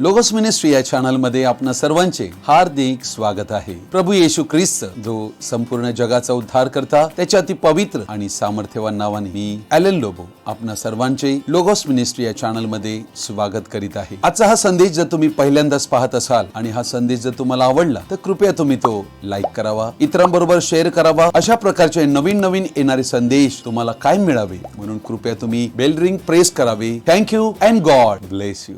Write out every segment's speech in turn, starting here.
Logos ministry या चॅनलमध्ये मध्ये आपणा सर्वांचे हार्दिक स्वागत आहे. प्रभू येशू ख्रिस्त जो संपूर्ण जगाचा उद्धार करता त्याच्या अति पवित्र आणि सामर्थ्यवान नावाने मी एलेन लोबो आपण सर्वांचे लोगोस मिनिस्ट्री या चॅनलमध्ये स्वागत करीत आहे. आजचा हा संदेश जर तुम्ही पहिल्यांदाच पाहत असाल आणि हा संदेश जर तुम्हाला आवडला तर कृपया तुम्ही तो लाईक करावा इतरांबरोबर शेअर करावा. अशा प्रकारचे नवीन नवीन येणारे संदेश तुम्हाला काय मिळावे? म्हणून कृपया तुम्ही बेल रिंग प्रेस करावे. Thank you and God bless you.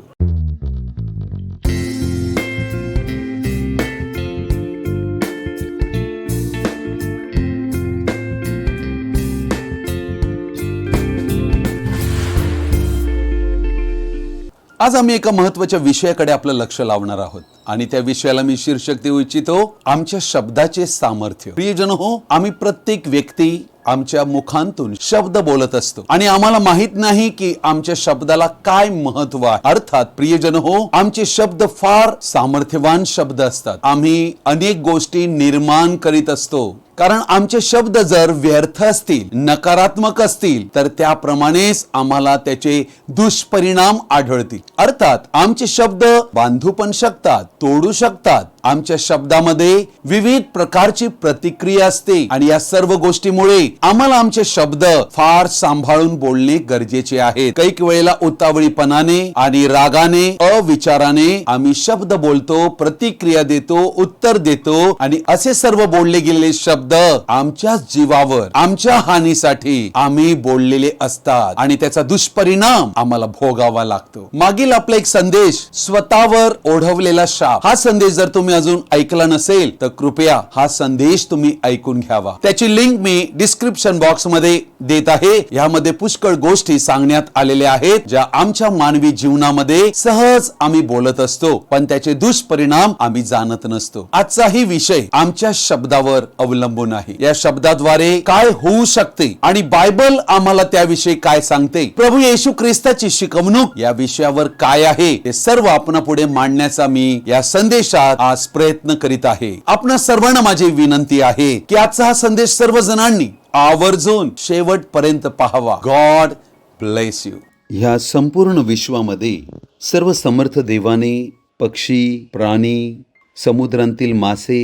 आज आम्ही एका महत्त्वाच्या विषयाकडे आपलं लक्ष लावणार आहोत. आणि त्या विषयाला मी शीर्षक देऊ इच्छितो आमच्या शब्दाचे सामर्थ्य. प्रियजन हो आम्ही प्रत्येक व्यक्ती आमच्या मुखांतून शब्द बोलत असतो. आणि आम्हाला माहीत नाही की आमच्या शब्दाला काय महत्त्व आहे. अर्थात प्रियजन हो आमचे शब्द फार सामर्थ्यवान शब्द असतात. आम्ही अनेक गोष्टी निर्माण करीत असतो. कारण आमचे शब्द जर व्यर्थ असतील नकारात्मक असतील तर त्याप्रमाणेच आम्हाला त्याचे दुष्परिणाम आढळतील. अर्थात आमचे शब्द बांधू पण शकतात तोडू शकतात. आमच्या शब्दामध्ये विविध प्रकारची प्रतिक्रिया असते आणि या सर्व गोष्टीमुळे आम्हाला आमचे शब्द फार सांभाळून बोलणे गरजेचे आहे. कैक वेळेला उतावळीपणाने आणि रागाने अविचाराने आम्ही शब्द बोलतो प्रतिक्रिया देतो उत्तर देतो आणि असे सर्व बोलले गेलेले शब्द आमच्या जीवावर आमच्या हानीसाठी आम्ही बोललेले असतात. आणि त्याचा दुष्परिणाम आम्हाला भोगावा लागतो. मागील आपला एक संदेश स्वतःवर ओढवलेला शाप. हा संदेश जर तुम्ही अजून ऐकला नसेल तर कृपया हा संदेश तुम्ही ऐकून घ्यावा. त्याची लिंक मी डिस्क्रिप्शन बॉक्समध्ये देत आहे. यामध्ये पुष्कळ गोष्टी सांगण्यात आलेल्या आहेत ज्या आमच्या मानवी जीवनामध्ये सहज आम्ही बोलत असतो पण त्याचे दुष्परिणाम आम्ही जाणत नसतो. आजचाही विषय आमच्या शब्दावर अवलंबून आहे. या शब्दाद्वारे काय होऊ शकते आणि बायबल आम्हाला त्याविषयी काय सांगते? प्रभू येशू ख्रिस्ताची शिकवणूक या विषयावर काय आहे? हे सर्व आपण पुढे मांडण्याचा मी या संदेशात आज प्रयत्न करीत आहे. आपण सर्वांना माझी विनंती आहे की आजचा हा संदेश सर्व जणांनी आवर्जून शेवटपर्यंत पाहावा. God bless you. ह्या संपूर्ण विश्वामध्ये सर्व समर्थ देवाने पक्षी प्राणी समुद्रांतील मासे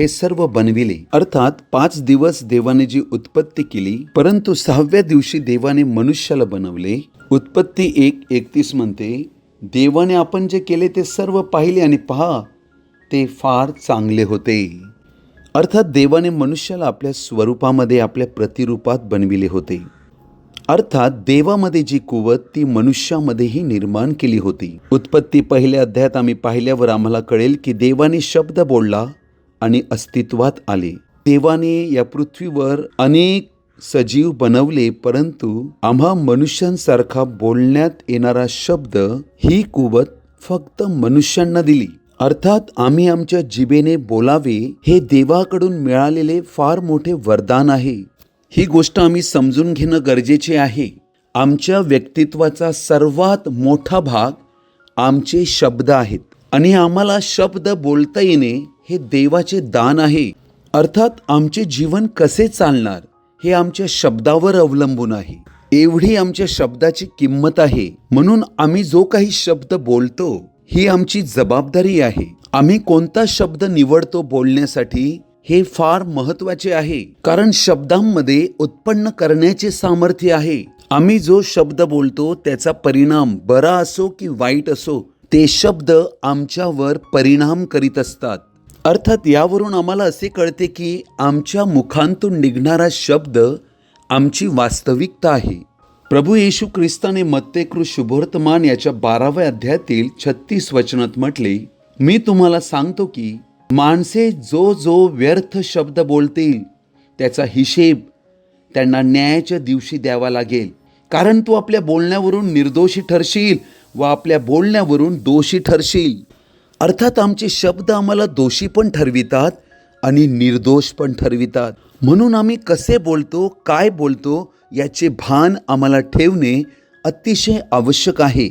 हे सर्व बनविले. अर्थात पाच दिवस देवाने जी उत्पत्ती केली परंतु सहाव्या दिवशी देवाने मनुष्याला बनवले. उत्पत्ती एक एकतीस म्हणते देवाने आपण जे केले ते सर्व पाहिले आणि पहा ते फार चांगले होते. अर्थात देवाने मनुष्याला आपल्या स्वरूपामध्ये आपल्या प्रतिरूपात बनविले होते. अर्थात देवामध्ये जी कुवत ती मनुष्यामध्येही निर्माण केली होती. उत्पत्ती पहिल्या अध्यायात आम्ही पाहिल्यावर आम्हाला कळेल की देवाने शब्द बोलला आणि अस्तित्वात आले. देवाने या पृथ्वीवर अनेक सजीव बनवले परंतु आम्हा मनुष्यांसारखा बोलण्यात येणारा शब्द ही कुवत फक्त मनुष्यांना दिली. अर्थात आम्ही आमच्या जिबेने बोलावे हे देवाकडून मिळालेले फार मोठे वरदान आहे. ही गोष्ट आम्ही समजून घेणं गरजेचे आहे. आमच्या व्यक्तित्वाचा सर्वात मोठा भाग आमचे शब्द आहेत. आणि आम्हाला शब्द बोलता येणे हे देवाचे दान आहे. अर्थात आमचे जीवन कसे चालणार हे आमच्या शब्दावर अवलंबून आहे. एवढी आमच्या शब्दाची किंमत आहे. म्हणून आम्ही जो काही शब्द बोलतो ही आमची जबाबदारी आहे. आम्ही कोणता शब्द निवडतो बोलण्यासाठी हे फार महत्त्वाचे आहे. कारण शब्दांमध्ये उत्पन्न करण्याचे सामर्थ्य आहे. आम्ही जो शब्द बोलतो त्याचा परिणाम बरा असो की वाईट असो ते शब्द आमच्यावर परिणाम करीत असतात. अर्थात यावरून आम्हाला असे कळते की आमच्या मुखांतून निघणारा शब्द आमची वास्तविकता आहे. प्रभू येशू ख्रिस्ताने मत्तेकृ शुभवर्तमान याच्या बाराव्या अध्यायातील छत्तीस वचनात म्हटले मी तुम्हाला सांगतो की माणसे जो जो व्यर्थ शब्द बोलतील त्याचा हिशेब त्यांना न्यायाच्या दिवशी द्यावा लागेल. कारण तू आपल्या बोलण्यावरून निर्दोषी ठरशील व आपल्या बोलण्यावरून दोषी ठरशील. अर्थात आमचे शब्द आम्हाला दोषी पण ठरवितात आणि निर्दोष पण ठरवितात. म्हणून आम्ही कसे बोलतो काय बोलतो याचे भान आम्हाला ठेवणे अतिशय आवश्यक आहे.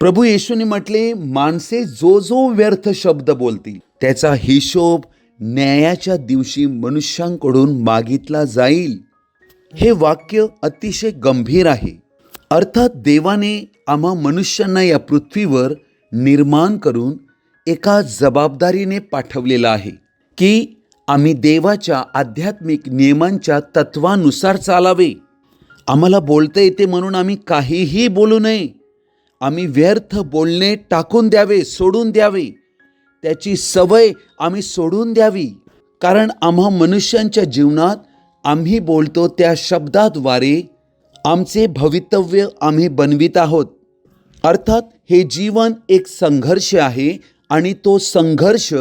प्रभू येशूने म्हटले माणसे जो जो व्यर्थ शब्द बोलतील त्याचा हिशोब न्यायाच्या दिवशी मनुष्यांकडून मागितला जाईल. हे वाक्य अतिशय गंभीर आहे. अर्थात देवाने आम्हा मनुष्यांना या पृथ्वीवर निर्माण करून एका जबाबदारीने पाठवलेलं आहे की आम्ही देवाच्या आध्यात्मिक नियमांच्या तत्वानुसार चालावे. आम्हाला बोलता येते म्हणून आम्ही काहीही बोलू नये. आम्ही व्यर्थ बोलणे टाकून द्यावे सोडून द्यावे. त्याची सवय आम्ही सोडून द्यावी. कारण आम्हा मनुष्यांच्या जीवनात आम्ही बोलतो त्या शब्दाद्वारे आमचे भवितव्य आम्ही बनवित आहोत. अर्थात हे जीवन एक संघर्ष आहे आणि तो संघर्ष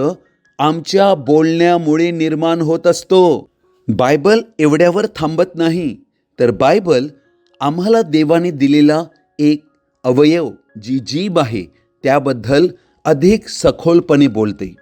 आमच्या बोलण्यामुळे निर्माण होत असतो. बायबल एवढ्यावर थांबत नाही तर बायबल आम्हाला देवाने दिलेला एक अवयव जी जीभ आहे त्याबद्दल अधिक सखोलपणे बोलते.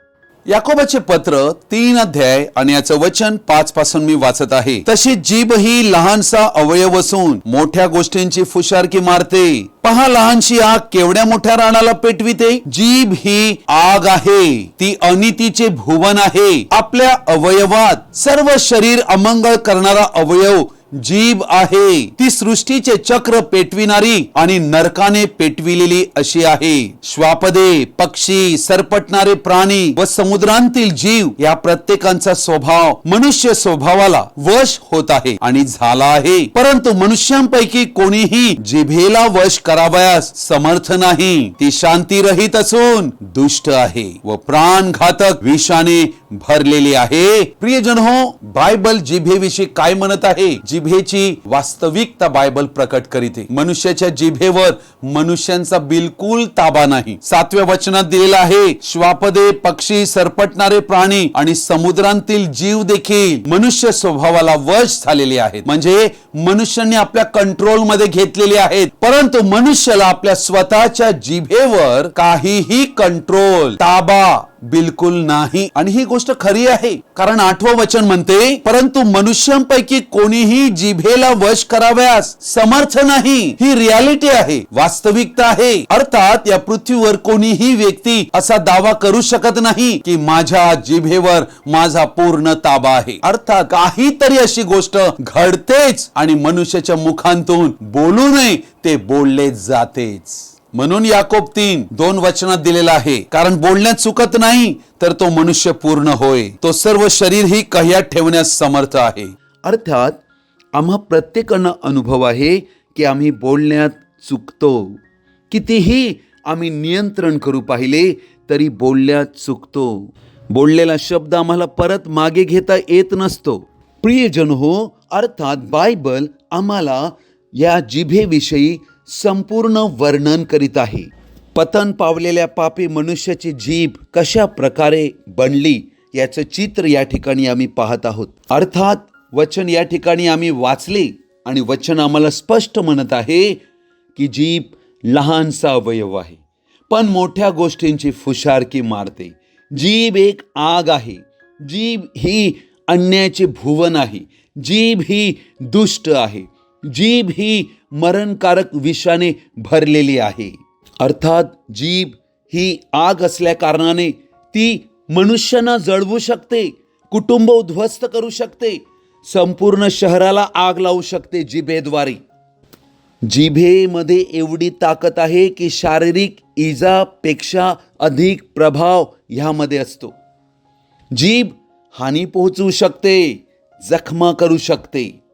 याकोबाचे पत्र तीन अध्याय आणि याचं वचन पाच पासून मी वाचत आहे. तशी जीभ ही लहानसा अवयव असून मोठ्या गोष्टींची फुशारकी मारते. पहा लहानशी आग केवढ्या मोठ्या राणाला पेटविते. जीभ ही आग आहे. ती अनितीचे भुवन आहे. आपल्या अवयवात सर्व शरीर अमंगळ करणारा अवयव जीभ आहे. ती सृष्टीचे चक्र पेटविणारी आणि नरकाने पेटविलेली अशी आहे. श्वापदे पक्षी सरपटणारे प्राणी व समुद्रांतील जीव या प्रत्येकांचा स्वभाव मनुष्य स्वभावाला वश होत आहे आणि झाला आहे. परंतु मनुष्यांपैकी कोणीही जिभेला वश करावयास समर्थ नाही. ती शांती रहित असून दुष्ट आहे व प्राण घातक विषाने भरलेली आहे. प्रियजन हो बायबल जिभेविषयी काय म्हणत आहे? जिभेची वास्तविकता बायबल प्रकट करीते मनुष्याच्या जिभेवर मनुष्यांचा बिलकुल ताबा नाही. सातव्या वचनात दिलेला आहे श्वापदे पक्षी सरपटणारे प्राणी आणि समुद्रांतील जीव देखील मनुष्य स्वभावाला वश झालेले आहेत. म्हणजे मनुष्यांनी आपल्या कंट्रोलमध्ये घेतलेले आहेत. परंतु मनुष्याला आपल्या स्वतःच्या जिभेवर काहीही कंट्रोल ताबा बिलकुल नाही. आणि ही गोष्ट खरी आहे. कारण आठवं वचन म्हणते परंतु मनुष्यांपैकी कोणीही जिभेला वश कराव्यास समर्थ नाही. ही रियालिटी आहे. वास्तविकता आहे. अर्थात या पृथ्वीवर कोणीही व्यक्ती असा दावा करू शकत नाही की माझ्या जिभेवर माझा पूर्ण ताबा आहे. अर्थात काहीतरी अशी गोष्ट घडतेच आणि मनुष्याच्या मुखांतून बोलू नये ते बोलले जातेच. म्हणून याकोब तीन दोन वचनात दिलेला आहे. कारण बोलण्यात चुकत नाही तर तो मनुष्य पूर्ण होय. तो सर्व शरीर ही कह्यात ठेवण्यास समर्थ आहे. अर्थात आम्हा प्रत्येकांना अनुभव आहे की आम्ही बोलण्यात चुकतो. कितीही आम्ही नियंत्रण करू पाहिले तरी बोलण्यात चुकतो. बोललेला शब्द आम्हाला परत मागे घेता येत नसतो. प्रियजन हो अर्थात बायबल आम्हाला या जिभेविषयी संपूर्ण वर्णन करीत आहे. पतन पावलेल्या पापी मनुष्याची जीभ कशा प्रकारे बनली याचं चित्र या ठिकाणी आम्ही पाहत आहोत. अर्थात वचन या ठिकाणी आम्ही वाचले आणि वचन आम्हाला स्पष्ट म्हणत आहे की जीभ लहानसा अवयव आहे. पण मोठ्या गोष्टींची फुशारकी मारते. जीभ एक आग आहे. जीभ ही अन्यायाचे भुवन आहे. जीभ ही दुष्ट आहे. जीभ ही मरणकारक विषाने भरलेली आहे. अर्थात जीभ ही आग असल्याकारणाने ती मनुष्यांना जळवू शकते कुटुंब उद्ध्वस्त करू शकते संपूर्ण शहराला आग लावू शकते जिभेद्वारे. जिभेमध्ये एवढी ताकद आहे की शारीरिक इजापेक्षा अधिक प्रभाव ह्यामध्ये असतो. जीभ हानी पोहोचवू शकते जखमा करू शकते.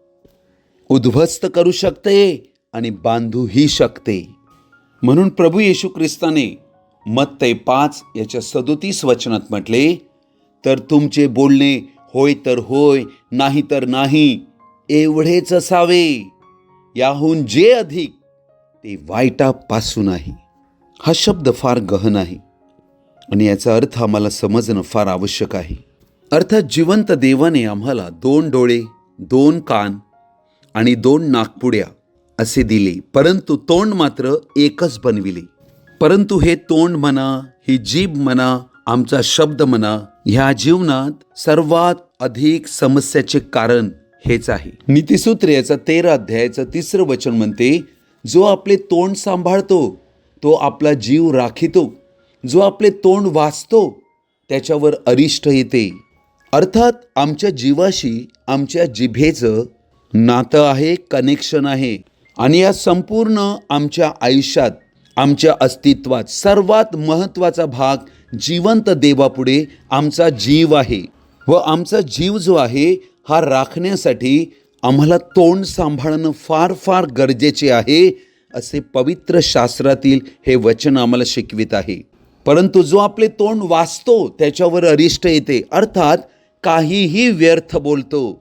उद्ध्वस्त करू शकते आणि बांधूही शकते. म्हणून प्रभू येशू ख्रिस्ताने मत्तय पाच याच्या सदोतीस वचनात म्हटले तर तुमचे बोलणे होय तर होय नाही तर नाही एवढेच असावे. याहून जे अधिक ते वाईटापासून आहे. हा शब्द फार गहन आहे आणि याचा अर्थ आम्हाला समजणं फार आवश्यक आहे. अर्थात जिवंत देवाने आम्हाला दोन डोळे दोन कान आणि दोन नागपुड्या असे दिले. परंतु तोंड मात्र एकच बनविले. परंतु हे तोंड म्हणा ही जीभ म्हणा आमचा शब्द म्हणा ह्या जीवनात सर्वात अधिक समस्याचे कारण हेच आहे. नीतिसूत्र याचा तेरा अध्यायाचं तिसरं वचन म्हणते जो आपले तोंड सांभाळतो तो आपला जीव राखितो. जो आपले तोंड वाचतो त्याच्यावर अरिष्ट येते. अर्थात आमच्या जीवाशी आमच्या जिभेचं नातं आहे कनेक्शन आहे. आणि या संपूर्ण आमच्या आयुष्यात आमच्या अस्तित्वात सर्वात महत्त्वाचा भाग जिवंत देवापुढे आमचा जीव आहे. व आमचा जीव जो आहे हा राखण्यासाठी आम्हाला तोंड सांभाळणं फार फार गरजेचे आहे असे पवित्र शास्त्रातील हे वचन आम्हाला शिकवित आहे. परंतु जो आपले तोंड वाचतो त्याच्यावर अरिष्ट येते. अर्थात काहीही व्यर्थ बोलतो.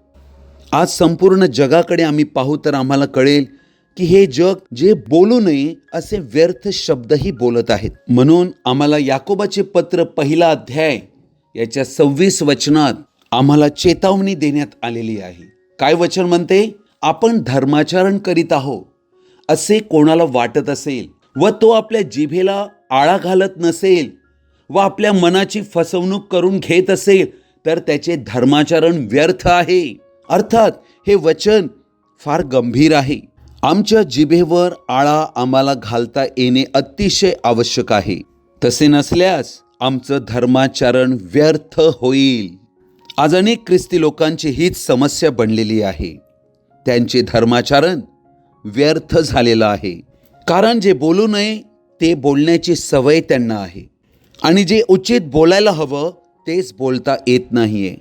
आज संपूर्ण जगाकडे आम्ही पाहू तर आम्हाला कळेल की हे जग जे बोलू नये असे व्यर्थ शब्दही बोलत आहेत. म्हणून आम्हाला याकोबाचे पत्र पहिला अध्याय याच्या सव्वीस वचनात आम्हाला चेतावणी देण्यात आलेली आहे. काय वचन म्हणते? आपण धर्माचरण करीत आहो असे कोणाला वाटत असेल? व तो आपल्या जिभेला आळा घालत नसेल व आपल्या मनाची फसवणूक करून घेत असेल तर त्याचे धर्माचरण व्यर्थ आहे. अर्थात हे वचन फार गंभीर आहे. आमच्या जिभेवर आळा आम्हाला घालता येणे अतिशय आवश्यक आहे. तसे नसल्यास आमचं धर्माचरण व्यर्थ होईल. आज अनेक ख्रिस्ती लोकांची हीच समस्या बनलेली आहे. त्यांचे धर्माचरण व्यर्थ झालेलं आहे. कारण जे बोलू नये ते बोलण्याची सवय त्यांना आहे. आणि जे उचित बोलायला हवं तेच बोलता येत नाहीये.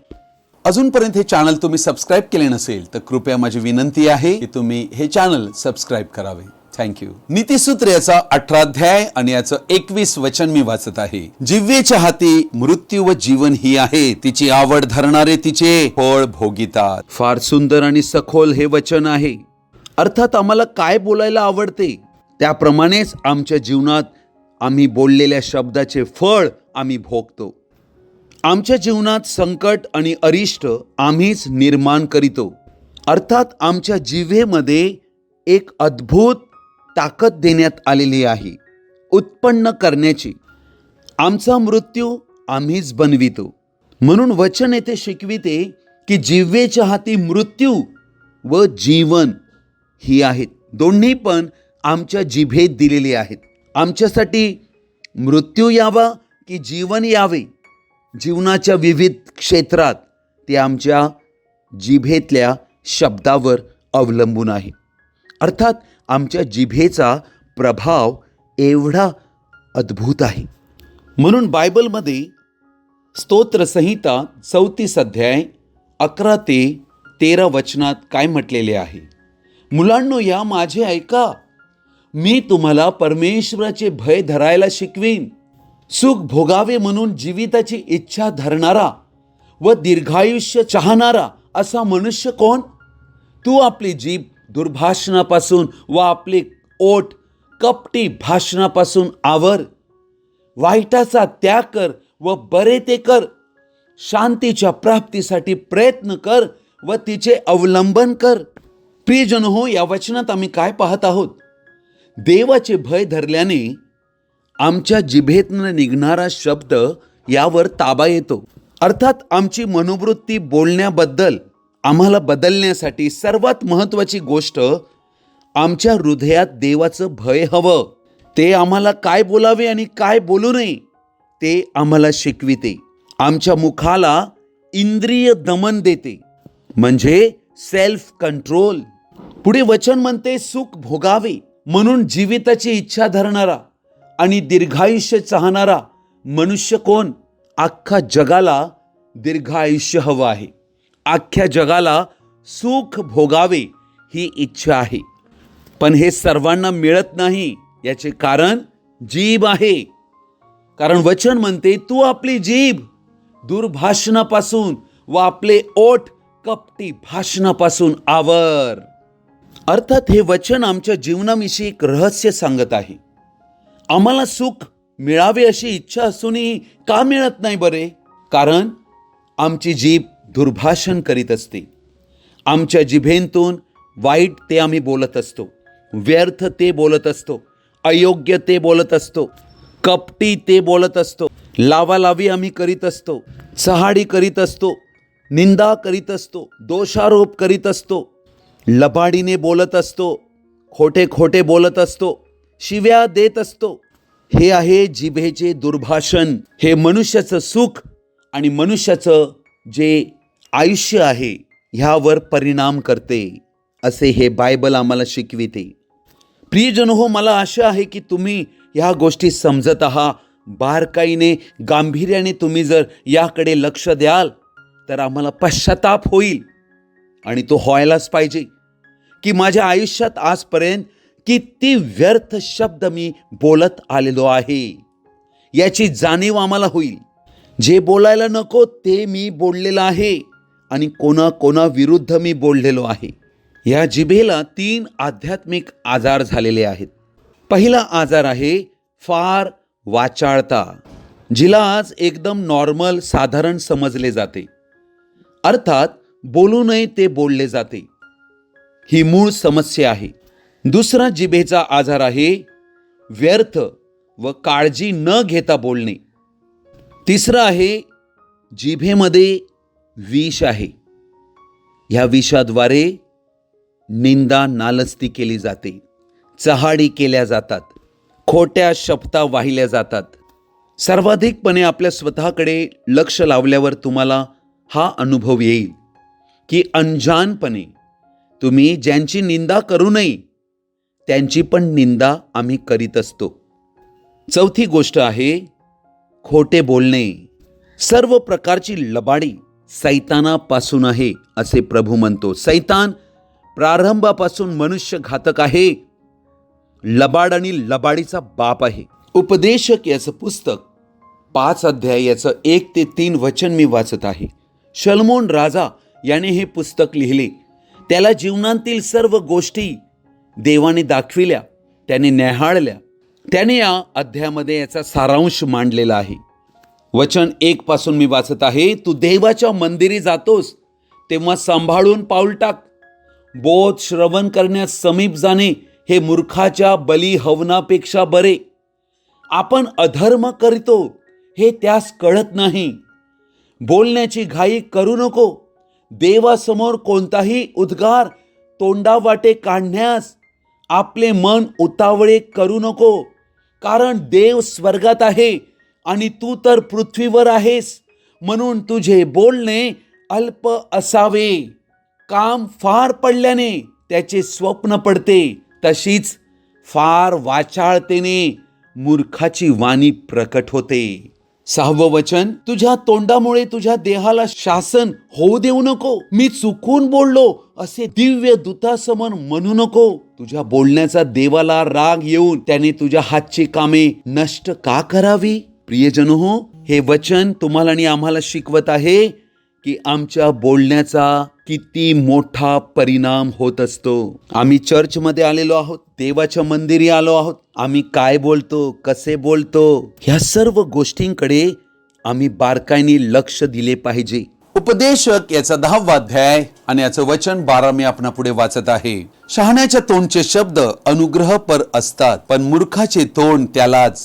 अजूनपर्यंत हे चॅनल तुम्ही सबस्क्राईब केले नसेल तर कृपया माझी विनंती आहे की तुम्ही हे चॅनल सबस्क्राईब करावे. थँक्यू नीतीसूत्र याचा अठरा अध्याय आणि याचं एकवीस वचन मी वाचत आहे. जिव्वेच्या हाती मृत्यू व जीवन ही आहे तिची आवड धरणारे तिचे फळ भोगितात. फार सुंदर आणि सखोल हे वचन आहे. अर्थात आम्हाला काय बोलायला आवडते? त्याप्रमाणेच आमच्या जीवनात आम्ही बोललेल्या शब्दाचे फळ आम्ही भोगतो. आमच्या जीवनात संकट आणि अरिष्ट आम्हीच निर्माण करीतो. अर्थात आमच्या जिव्हेमध्ये एक अद्भुत ताकद देण्यात आलेली आहे. उत्पन्न करण्याची. आमचा मृत्यू आम्हीच बनवितो. म्हणून वचन येथे शिकविते की जिव्हेच्या हाती मृत्यू व जीवन ही आहेत. दोन्ही पण आमच्या जिभेत दिलेली आहेत. आमच्यासाठी मृत्यू यावा की जीवन यावे? जीवनाच्या विविध क्षेत्रात ते आमच्या जिभेतल्या शब्दावर अवलंबून आहे. अर्थात आमच्या जिभेचा प्रभाव एवढा अद्भुत आहे. म्हणून बायबलमध्ये स्तोत्रसंहिता चौतीस अध्याय अकरा ते तेरा वचनात काय म्हटलेले आहे? मुलांनो या माझे ऐका. मी तुम्हाला परमेश्वराचे भय धरायला शिकवीन. सुख भोगावे म्हणून जीविताची इच्छा धरणारा व दीर्घायुष्य चाहणारा असा मनुष्य कोण? तू आपली जीभ दुर्भाषणापासून व आपली ओठ कपटी भाषणापासून आवर. वाईटाचा त्याग कर व बरे ते कर. शांतीच्या प्राप्तीसाठी प्रयत्न कर व तिचे अवलंबन कर. प्रियजन हो या वचनात आम्ही काय पाहत आहोत? देवाचे भय धरल्याने आमच्या जिभेतनं निघणारा शब्द यावर ताबा येतो. अर्थात आमची मनोवृत्ती बोलण्याबद्दल आम्हाला बदलण्यासाठी सर्वात महत्त्वाची गोष्ट आमच्या हृदयात देवाचं भय हवं. ते आम्हाला काय बोलावे आणि काय बोलू नये ते आम्हाला शिकविते. आमच्या मुखाला इंद्रिय दमन देते. म्हणजे सेल्फ कंट्रोल पुढे वचन म्हणते सुख भोगावे. म्हणून जीविताची इच्छा धरणारा. आणि दीर्घायुष्य चाहणारा मनुष्य कोण? अख्खा जगाला दीर्घ आयुष्य हवं आहे. अख्ख्या जगाला सुख भोगावे ही इच्छा आहे. पण हे सर्वांना मिळत नाही याचे कारण जीभ आहे. कारण वचन म्हणते तू आपली जीभ दुर्भाषणापासून व आपले ओठ कपटी भाषणापासून आवर. अर्थात हे वचन आमच्या जीवनाविषयी एक रहस्य सांगत आहे. आम्हाला सुख मिळावे अशी इच्छा असूनही का मिळत नाही बरे? कारण आमची जीभ दुर्भाषण करीत असते. आमच्या जिभेंतून वाईट ते आम्ही बोलत असतो. व्यर्थ ते बोलत असतो. अयोग्य ते बोलत असतो. कपटी ते बोलत असतो. लावालावी आम्ही करीत असतो. चहाडी करीत असतो. निंदा करीत असतो. दोषारोप करीत असतो. लबाडीने बोलत असतो. खोटे खोटे बोलत असतो. शिव्या देत असतो. हे आहे जिभेचे दुर्भाषण. हे मनुष्याचं सुख आणि मनुष्याचं जे आयुष्य आहे ह्यावर परिणाम करते असे हे बायबल आम्हाला शिकविते. प्रियजन हो मला आशा आहे की तुम्ही ह्या गोष्टी समजत आहात बारकाईने गांभीर्याने तुम्ही जर याकडे लक्ष द्याल तर आम्हाला पश्चाताप होईल आणि तो व्हायलाच पाहिजे. की माझ्या आयुष्यात आजपर्यंत किती व्यर्थ शब्द मी बोलत आलेलो आहे. याची जाणीव आम्हाला होईल. जे बोलायला नको ते मी बोललेलं आहे आणि कोणा मी बोललेलो आहे. या जिभेला तीन आध्यात्मिक आजार झालेले आहेत. पहिला आजार आहे फार वाचाळता जिला आज एकदम नॉर्मल साधारण समजले जाते. अर्थात बोलू नये ते बोलले जाते. ही मूळ समस्या आहे. दुसरा जिभेचा आजार आहे व्यर्थ व काळजी न घेता बोलणे. तिसरं आहे जिभेमध्ये विष आहे. ह्या विषाद्वारे निंदा नालस्ती केली जाते. चहाडी केल्या जातात. खोट्या शपथा वाहिल्या जातात. सर्वाधिकपणे आपल्या स्वतःकडे लक्ष लावल्यावर तुम्हाला हा अनुभव येईल की अनजानपणे तुम्ही ज्यांची निंदा करू नये त्यांची पण निंदा आम्ही करीत असतो. चौथी गोष्ट आहे खोटे बोलणे. सर्व प्रकारची लबाडी सैतानापासून आहे असे प्रभू म्हणतो. सैतान प्रारंभापासून मनुष्य घातक आहे. लबाड आणि लबाडीचा बाप आहे. उपदेशक याचं पुस्तक पाच अध्याय याचं एक ते तीन वचन मी वाचत आहे. शलमोन राजा याने हे पुस्तक लिहिले. त्याला जीवनातील सर्व गोष्टी देवाने दाखविल्या त्याने न्याहाळल्या. त्याने या अध्यायामध्ये याचा सारांश मांडलेला आहे. वचन एक पासून मी वाचत आहे तू देवाच्या मंदिरी जातोस तेव्हा सांभाळून पाऊल टाक. बोध श्रवण करण्यास समीप जाणे हे मूर्खाच्या बली हवनापेक्षा बरे. आपण अधर्म करतो हे त्यास कळत नाही. बोलण्याची घाई करू नको. देवासमोर कोणताही उद्गार तोंडावाटे काढण्यास आपले मन उतावळे करू नको कारण देव स्वर्गात आहे आणि तू तर पृथ्वीवर आहेस म्हणून तुझे बोलणे अल्प असावे. काम फार पडल्याने त्याचे स्वप्न पडते तशीच फार वाचाळतेने मूर्खाची वाणी प्रकट होते. सहावं वचन तुझ्या तोंडामुळे तुझ्या देहाला शासन होऊ देऊ नको मी चुकून बोललो असे दिव्य दूतासमन म्हणू नको. तुझ्या बोलण्याचा देवाला राग येऊन त्याने तुझ्या हातची कामे नष्ट का करावी? प्रियजन हो हे वचन तुम्हाला आणि आम्हाला शिकवत आहे की आमच्या बोलण्याचा किती मोठा परिणाम होत असतो. आम्ही चर्चमध्ये आलेलो आहोत देवाच्या मंदिरी आलो आहोत. आम्ही काय बोलतो कसे बोलतो ह्या सर्व गोष्टींकडे आम्ही बारकाईने लक्ष दिले पाहिजे. उपदेशक याचा दहावा अध्याय. आणि याचं वचन बारा मी आपण पुढे वाचत आहे. शहाण्याच्या तोंडचे शब्द अनुग्रह पर असतात पण मूर्खाचे तोंड त्यालाच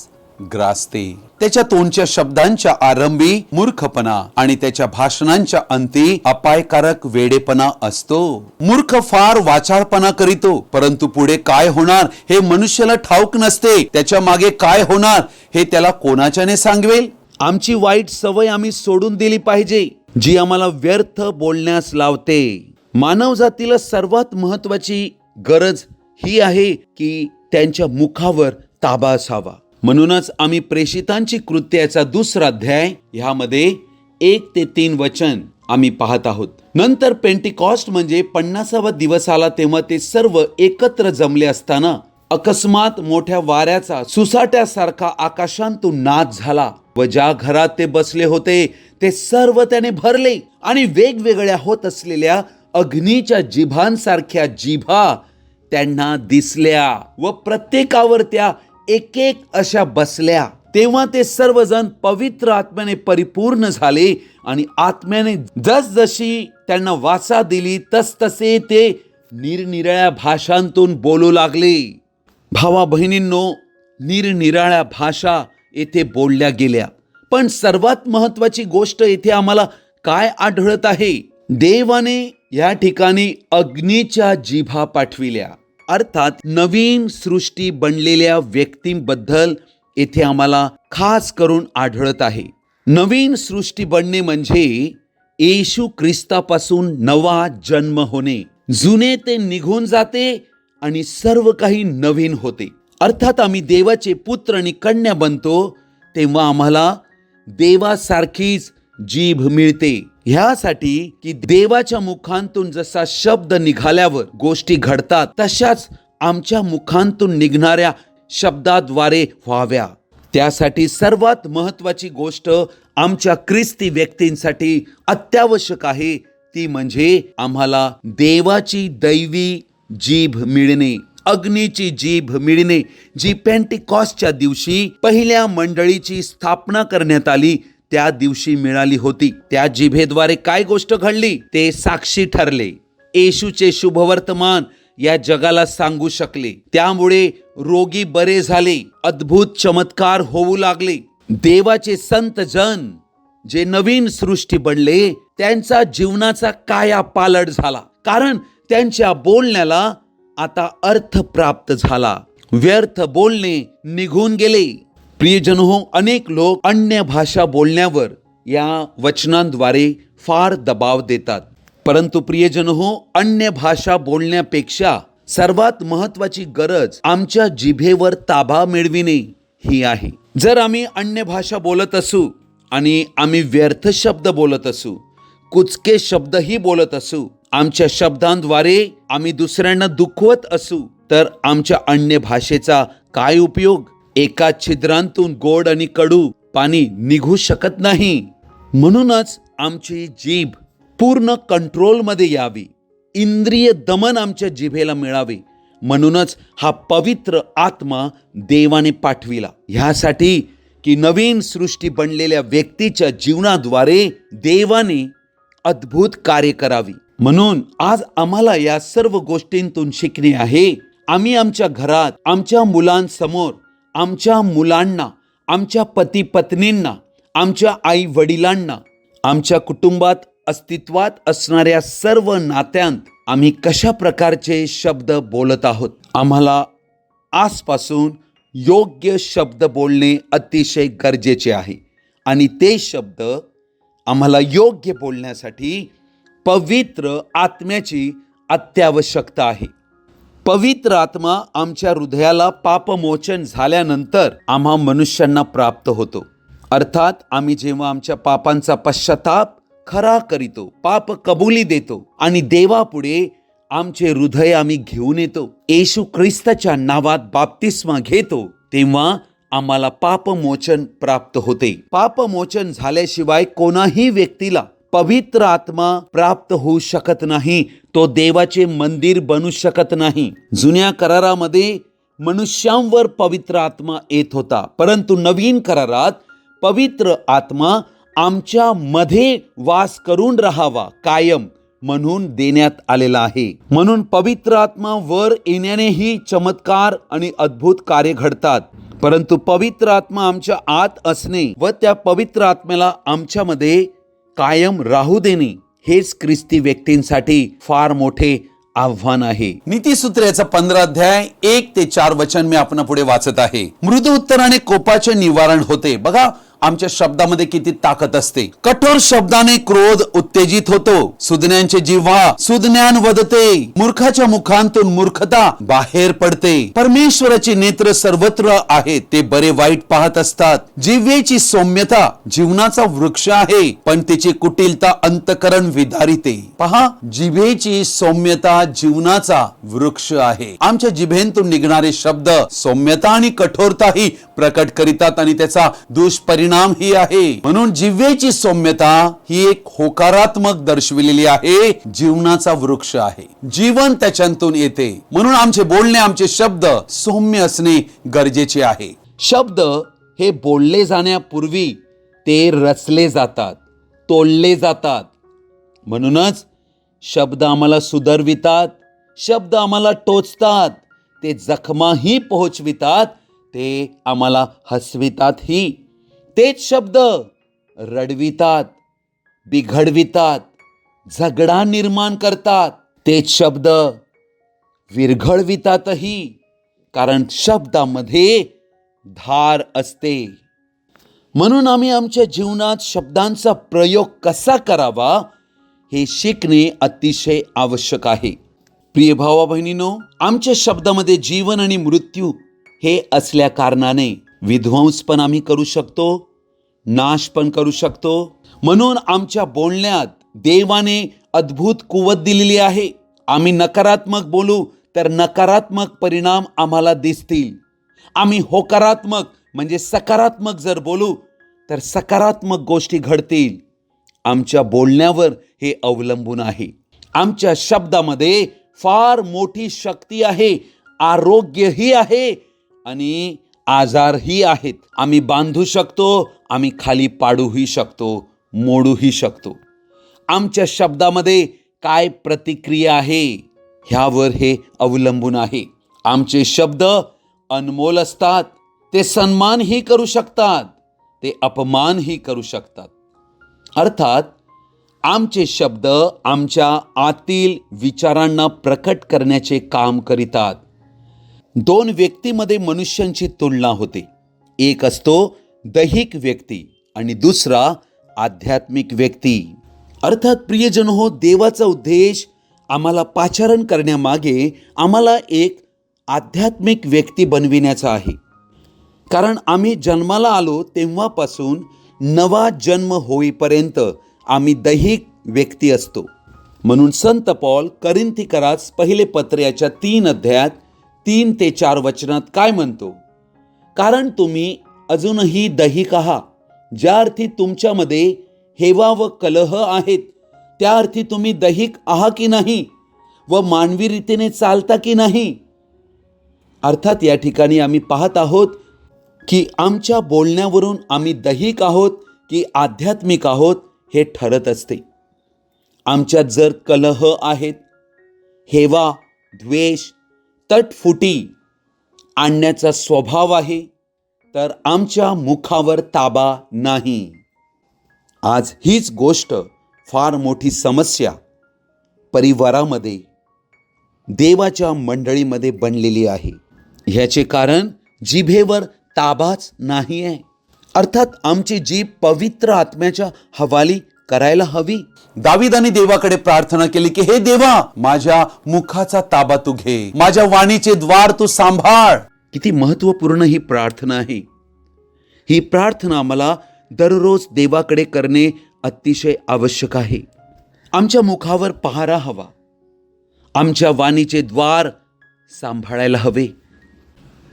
ग्रासते. त्याच्या तोंडच्या शब्दांच्या आरंभी मूर्खपणा आणि त्याच्या भाषणांच्या अंती अपायकारक वेडेपणा असतो. मूर्ख फार वाचाळपणा करीतो परंतु पुढे काय होणार हे मनुष्याला ठाऊक नसते. त्याच्यामागे काय होणार हे त्याला कोणाच्याने सांगवेल? आमची वाईट सवय आम्ही सोडून दिली पाहिजे. जी आम्हाला व्यर्थ बोलण्यास लावते. मानवजातीला सर्वात महत्वाची गरज ही आहे की त्यांच्या मुखावर ताबा असावा. म्हणूनच आम्ही प्रेषितांची कृत्याचा दुसरा अध्याय ह्यामध्ये एक ते तीन वचन आम्ही पाहत आहोत. नंतर पेंटिकॉस्ट म्हणजे पन्नासावा दिवस आला तेव्हा ते सर्व एकत्र जमले असताना अकस्मात मोठ्या वाऱ्याचा सुसाट्यासारखा आकाशांतून नाच झाला. व ज्या घरात ते बसले होते ते सर्व त्याने भरले आणि वेगवेगळ्या होत असलेल्या अग्नीच्या जिभांसारख्या जिभा त्यांना दिसल्या व प्रत्येकावर त्या एक एक अशा बसल्या. तेव्हा ते सर्वजण पवित्र आत्म्याने परिपूर्ण झाले आणि आत्म्याने जसजशी त्यांना वाचा दिली तसतसे ते निरनिराळ्या भाषांतून बोलू लागले. भावा बहिणींनो निरनिराळ्या भाषा येथे बोलल्या गेल्या. पण सर्वात महत्वाची गोष्ट येथे आम्हाला काय आढळत आहे? देवाने या ठिकाणी अग्नीच्या जिभा पाठविल्या. अर्थात नवीन सृष्टी बनलेल्या व्यक्तींबद्दल येथे आम्हाला खास करून आढळत आहे. नवीन सृष्टी बनणे म्हणजे येशू ख्रिस्तापासून नवा जन्म होणे. जुने ते निघून जाते आणि सर्व काही नवीन होते. अर्थात आम्ही देवाचे पुत्र आणि कन्या बनतो तेव्हा आम्हाला देवासारखीच जीभ मिळते. ह्यासाठी की देवाच्या मुखांतून जसा शब्द निघाल्यावर गोष्टी घडतात तशाच आमच्या मुखांतून निघणाऱ्या शब्दाद्वारे व्हाव्या. त्यासाठी सर्वात महत्वाची गोष्ट आमच्या ख्रिस्ती व्यक्तींसाठी अत्यावश्यक आहे ती म्हणजे आम्हाला देवाची दैवी जीभ मिळणे अग्नीची जीभ मिळणे जी पेंटिकॉसच्या दिवशी पहिल्या मंडळीची स्थापना करण्यात आली त्या दिवशी मिळाली होती. त्या जिभेद्वारे काय गोष्ट घडली? ते साक्षी ठरले. येशूचे शुभवर्तमान या जगाला सांगू शकले. त्यामुळे रोगी बरे झाले अद्भुत चमत्कार होऊ लागले. देवाचे संत जन जे नवीन सृष्टी बनले त्यांचा जीवनाचा काया पालट झाला. कारण त्यांच्या बोलण्याला आता अर्थ प्राप्त झाला. व्यर्थ बोलणे निघून गेले. प्रियजन हो अनेक लोक अन्य भाषा बोलण्यावर या वचनांद्वारे फार दबाव देतात. परंतु प्रियजन हो अन्य भाषा बोलण्यापेक्षा सर्वात महत्वाची गरज आमच्या जिभेवर ताबा मिळविणे ही आहे. जर आम्ही अन्य भाषा बोलत असू आणि आम्ही व्यर्थ शब्द बोलत असू कुचके शब्दही बोलत असू आमच्या शब्दांद्वारे आम्ही दुसऱ्यांना दुखवत असू तर आमच्या अन्य भाषेचा काय उपयोग? एका छिद्रांतून गोड आणि कडू पाणी निघू शकत नाही. म्हणूनच आमची जीभ पूर्ण कंट्रोलमध्ये यावी. इंद्रिय दमन आमच्या जिभेला मिळावे. म्हणूनच हा पवित्र आत्मा देवाने पाठविला. ह्यासाठी की नवीन सृष्टी बनलेल्या व्यक्तीच्या जीवनाद्वारे देवाने अद्भुत कार्य करावी. म्हणून आज आम्हाला या सर्व गोष्टींतून शिकणे आहे. आम्ही आमच्या घरात आमच्या मुलांसमोर आमच्या मुलांना आमच्या पती पत्नींना आमच्या आई वडिलांना आमच्या कुटुंबात अस्तित्वात असणाऱ्या सर्व नात्यांत आम्ही कशा प्रकारचे शब्द बोलत आहोत? आम्हाला आजपासून योग्य शब्द बोलणे अतिशय गरजेचे आहे. आणि ते शब्द आम्हाला योग्य बोलण्यासाठी पवित्र आत्म्याची अत्यावश्यकता आहे. पवित्र आत्मा आमच्या हृदयाला पापमोचन झाल्यानंतर आम्हा मनुष्यांना प्राप्त होतो. अर्थात आम्ही जेव्हा आमच्या पापांचा पश्चाताप खरा करीतो पाप कबुली देतो आणि देवापुढे आमचे हृदय आम्ही घेऊन येतो येशू ख्रिस्ताच्या नावात बाप्तिस्मा घेतो तेव्हा आम्हाला पापमोचन प्राप्त होते. पापमोचन झाल्याशिवाय कोणाही व्यक्तीला पवित्र आत्मा प्राप्त होऊ शकत नाही तो देवाचे मंदिर बनू शकत नाही. जुन्या करारामध्ये मनुष्यांवर पवित्र आत्मा येत होता परंतु नवीन करारात पवित्र आत्मा आमच्या मध्ये वास करून राहावा कायम म्हणून देण्यात आलेला आहे. म्हणून पवित्र आत्मा वर येण्यानेही चमत्कार आणि अद्भुत कार्य घडतात. परंतु पवित्र आत्मा आमच्या आत असणे व त्या पवित्र आत्म्याला आमच्यामध्ये कायम राहू देणे हेच ख्रिस्ती व्यक्तींसाठी फार मोठे आव्हान आहे. नीतीसूत्राचा पंधरा अध्याय एक ते चार वचन मी आपण पुढे वाचत आहे. मृदू उत्तराने कोपाचे निवारण होते. बघा आमच्या शब्दामध्ये किती ताकद असते. कठोर शब्दाने क्रोध उत्तेजित होतो. सुज्ञांचे जिव्हा सुज्ञान वदते. मूर्खाच्या मुखांतून मूर्खता बाहेर पडते. परमेश्वराचे नेत्र सर्वत्र आहेत ते बरे वाईट पाहत असतात. जिव्हेची सौम्यता जीवनाचा वृक्ष आहे. पण तिची कुटिलता अंतकरण विधारिते पहा जिभेची सौम्यता जीवनाचा वृक्ष आहे. आमच्या जिभेंतून निघणारे शब्द सौम्यता आणि कठोरताही प्रकट करीतात आणि त्याचा दुष्परिणाम ही आहे. म्हणून जिव्हेची सौम्यता ही एक होकारात्मक दर्शविलेली आहे. जीवनाचा वृक्ष आहे. जीवन त्याच्यातून येते. म्हणून आमचे बोलणे आमचे शब्द सौम्य असणे गरजेचे आहे. शब्द हे बोलले जाण्यापूर्वी ते रचले जातात तोडले जातात. म्हणूनच शब्द आम्हाला सुधरवितात शब्द आम्हाला टोचतात ते जखमाही पोहोचवितात ते आम्हाला हसवितातही. तेच शब्द रडवितात बिघडवितात झगडा निर्माण करतात. तेच शब्द विरघळवितातही कारण शब्दामध्ये धार असते. म्हणून आम्ही आमच्या जीवनात शब्दांचा प्रयोग कसा करावा हे शिकणे अतिशय आवश्यक आहे. प्रिय भावा बहिणीनो आमच्या शब्दामध्ये जीवन आणि मृत्यू हे असल्या कारणाने विध्वंस पण आम्ही करू शकतो नाश पण करू शकतो. म्हणून आमच्या बोलण्यात देवाने अद्भुत कुवत दिलेली आहे. आम्ही नकारात्मक बोलू तर नकारात्मक परिणाम आम्हाला दिसतील. आम्ही होकारात्मक म्हणजे सकारात्मक जर बोलू तर सकारात्मक गोष्टी घडतील. आमच्या बोलण्यावर हे अवलंबून आहे. आमच्या शब्दामध्ये फार मोठी शक्ती आहे आरोग्यही आहे आणि आजारही आहेत. आम्ही बांधू शकतो आम्ही खाली पाडूही शकतो मोडूही शकतो. आमच्या शब्दामध्ये काय प्रतिक्रिया आहे ह्यावर हे अवलंबून आहे. आमचे शब्द अनमोल असतात ते सन्मानही करू शकतात ते अपमानही करू शकतात. अर्थात आमचे शब्द आमच्या आतील विचारांना प्रकट करण्याचे काम करीतात. दोन व्यक्तीमध्ये मनुष्यांची तुलना होते. एक असतो दैहिक व्यक्ती आणि दुसरा आध्यात्मिक व्यक्ती. अर्थात प्रियजन हो देवाचा उद्देश आम्हाला पाचारण करण्यामागे आम्हाला एक आध्यात्मिक व्यक्ती बनविण्याचा आहे. कारण आम्ही जन्माला आलो तेव्हापासून नवा जन्म होईपर्यंत आम्ही दैहिक व्यक्ती असतो. म्हणून संत पॉल करिंथिकरास पहिले पत्र याच्या तीन अध्यायात तीन ते चार वचनात काय म्हणतो? कारण तुम्ही अजूनही दैहिक आहात ज्या अर्थी तुमच्यामध्ये हेवा व कलह आहेत त्या अर्थी तुम्ही दैहिक आहात की नाही व मानवी रीतीने चालता की नाही? अर्थात या ठिकाणी आम्ही पाहत आहोत की आमच्या बोलण्यावरून आम्ही दैहिक आहोत की आध्यात्मिक आहोत हे ठरत असते. आमच्यात जर कलह आहेत हेवा द्वेष तटफुटी आणण्याचा स्वभाव आहे तर आमच्या मुखावर ताबा नाही. आज हीच गोष्ट फार मोठी समस्या परिवारामध्ये देवाच्या मंडळीमध्ये बनलेली आहे. ह्याचे कारण जिभेवर ताबाच नाही आहे अर्थात आमची जीभ पवित्र आत्म्याच्या हवाली करायला हवी. दाविदाने देवाकडे प्रार्थना केली की हे देवा माझ्या मुखाचा ताबा तू घे. माझ्या वाणीचे द्वार तू सांभाळ. किती महत्त्वपूर्ण ही प्रार्थना आहे. ही प्रार्थना मला दररोज देवाकडे करणे अतिशय आवश्यक आहे. आमच्या मुखावर पहारा हवा. आमच्या वाणीचे द्वार सांभाळायला हवे.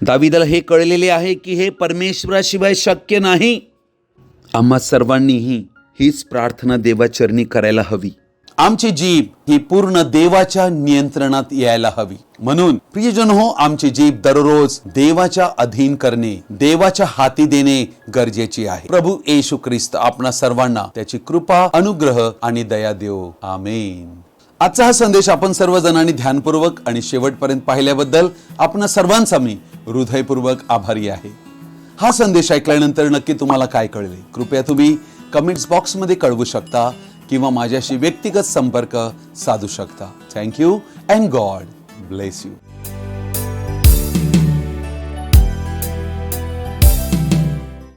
दाविदाला हे कळलेले आहे की हे परमेश्वराशिवाय शक्य नाही. आम्हा सर्वांनीही हीच प्रार्थना देवाचरणी करायला हवी. आमची जीभ ही पूर्ण देवाच्या नियंत्रणात यायला हवी. म्हणून प्रियजन हो आमची जीभ दररोज देवाच्या अधीन करणे देवाच्या हाती देणे गरजेची आहे. प्रभू येशू ख्रिस्त आपणा सर्वांना त्याची कृपा अनुग्रह आणि दया देव आमेन. आजचा हा संदेश आपण सर्वजणांनी ध्यानपूर्वक आणि शेवटपर्यंत पाहिल्याबद्दल आपण सर्वांचा मी हृदयपूर्वक आभारी आहे. हा संदेश ऐकल्यानंतर नक्की तुम्हाला काय कळले? कृपया तुम्ही कमेंट्स बॉक्समध्ये कळवू शकता किंवा माझ्याशी व्यक्तिगत संपर्क साधू शकता. Thank you and God bless you